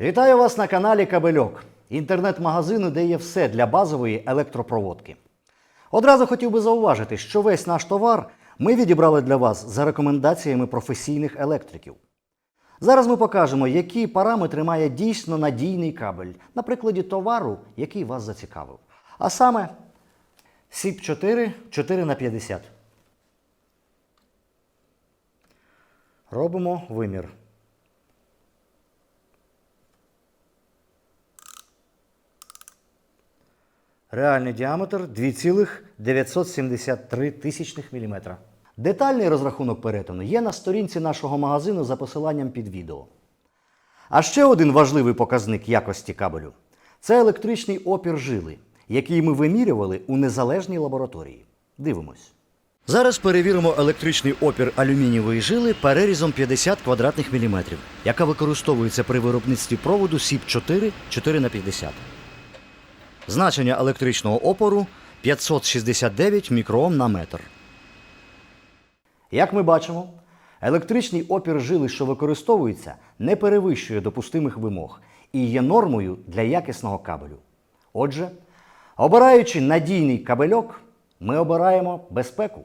Вітаю вас на каналі Кабельок, інтернет-магазину, де є все для базової електропроводки. Одразу хотів би зауважити, що весь наш товар ми відібрали для вас за рекомендаціями професійних електриків. Зараз ми покажемо, які параметри має дійсно надійний кабель на прикладі товару, який вас зацікавив. А саме сіп 4 4 на 50. Робимо вимір. Реальний діаметр 2,973 тисячних міліметра. Детальний розрахунок перетину є на сторінці нашого магазину за посиланням під відео. А ще один важливий показник якості кабелю це електричний опір жили, який ми вимірювали у незалежній лабораторії. Дивимось. Зараз перевіримо електричний опір алюмінієвої жили перерізом 50 квадратних міліметрів, яка використовується при виробництві проводу СІП-4 4х50. Значення електричного опору 569 мікроом на метр. Як ми бачимо, електричний опір жили, що використовується, не перевищує допустимих вимог і є нормою для якісного кабелю. Отже, обираючи надійний кабельок, ми обираємо безпеку.